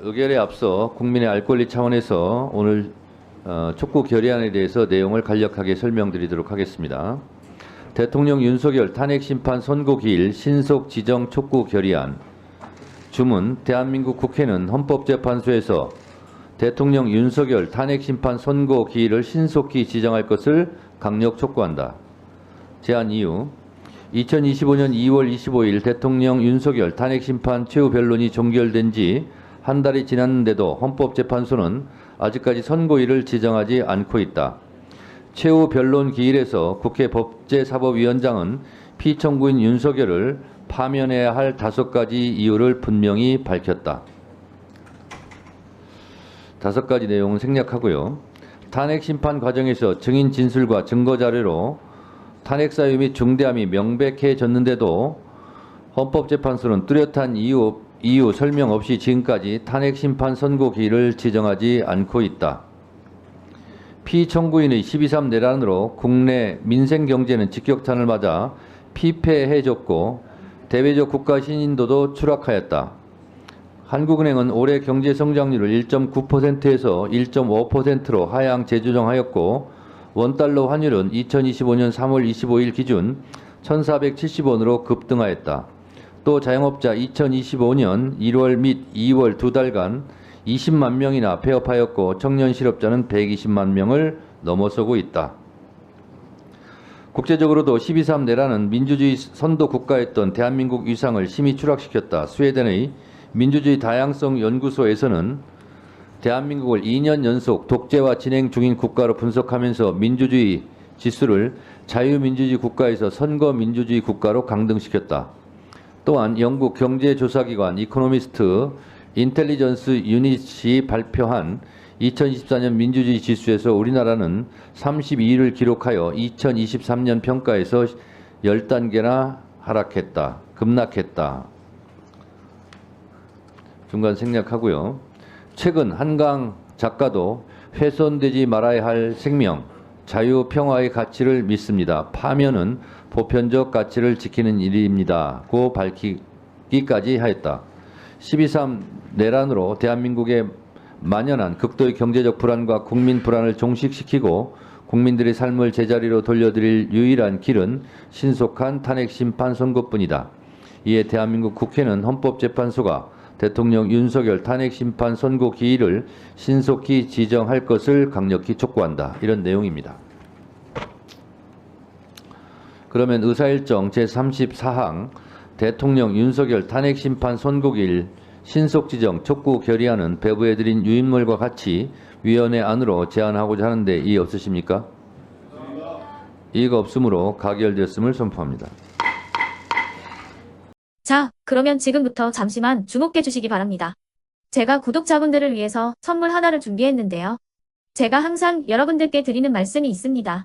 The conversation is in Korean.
의결에 앞서 국민의 알 권리 차원에서 오늘 어, 촉구 결의안에 대해서 내용을 간략하게 설명드리도록 하겠습니다. 대통령 윤석열 탄핵 심판 선고 기일 신속 지정 촉구 결의안 주문 대한민국 국회는 헌법재판소에서 대통령 윤석열 탄핵 심판 선고 기일을 신속히 지정할 것을 강력 촉구한다. 제안 이유 2025년 2월 25일 대통령 윤석열 탄핵 심판 최후 변론이 종결된 지 한 달이 지났는데도 헌법재판소는 아직까지 선고일을 지정하지 않고 있다. 최후 변론 기일에서 국회 법제사법위원장은 피청구인 윤석열을 파면해야 할 다섯 가지 이유를 분명히 밝혔다. 다섯 가지 내용은 생략하고요. 탄핵 심판 과정에서 증인 진술과 증거 자료로 탄핵 사유 및 중대함이 명백해졌는데도 헌법재판소는 뚜렷한 이유, 이유 설명 없이 지금까지 탄핵 심판 선고 기일을 지정하지 않고 있다. 피청구인의 12.3 내란으로 국내 민생 경제는 직격탄을 맞아 피폐해졌고 대외적 국가 신인도도 추락하였다. 한국은행은 올해 경제 성장률을 1.9%에서 1.5%로 하향 재조정하였고 원달러 환율은 2025년 3월 25일 기준 1,470원으로 급등하였다. 또 자영업자 2025년 1월 및 2월 두 달간 20만 명이나 폐업하였고 청년 실업자는 120만 명을 넘어서고 있다. 국제적으로도 12.3 내란은 민주주의 선도 국가였던 대한민국 위상을 심히 추락시켰다. 스웨덴의 민주주의 다양성 연구소에서는 대한민국을 2년 연속 독재와 진행 중인 국가로 분석하면서 민주주의 지수를 자유민주주의 국가에서 선거민주주의 국가로 강등시켰다. 또한 영국 경제조사기관 이코노미스트 인텔리전스 유닛이 발표한 2024년 민주주의 지수에서 우리나라는 32위를 기록하여 2023년 평가에서 10단계나 하락했다. 급락했다. 중간 생략하고요. 최근 한강 작가도 훼손되지 말아야 할 생명, 자유, 평화의 가치를 믿습니다. 파면은 보편적 가치를 지키는 일입니다. 고 밝히기까지 하였다. 12.3 내란으로 대한민국에 만연한 극도의 경제적 불안과 국민 불안을 종식시키고 국민들의 삶을 제자리로 돌려드릴 유일한 길은 신속한 탄핵 심판 선고뿐이다. 이에 대한민국 국회는 헌법재판소가 대통령 윤석열 탄핵 심판 선고 기일을 신속히 지정할 것을 강력히 촉구한다. 이런 내용입니다. 그러면 의사일정 제34항 대통령 윤석열 탄핵 심판 선고기일 신속 지정 촉구 결의안은 배부해드린 유인물과 같이 위원회 안으로 제안하고자 하는데 이의 없으십니까? 이의가 없으므로 가결되었음을 선포합니다. 자, 그러면 지금부터 잠시만 주목해 주시기 바랍니다. 제가 구독자분들을 위해서 선물 하나를 준비했는데요. 제가 항상 여러분들께 드리는 말씀이 있습니다.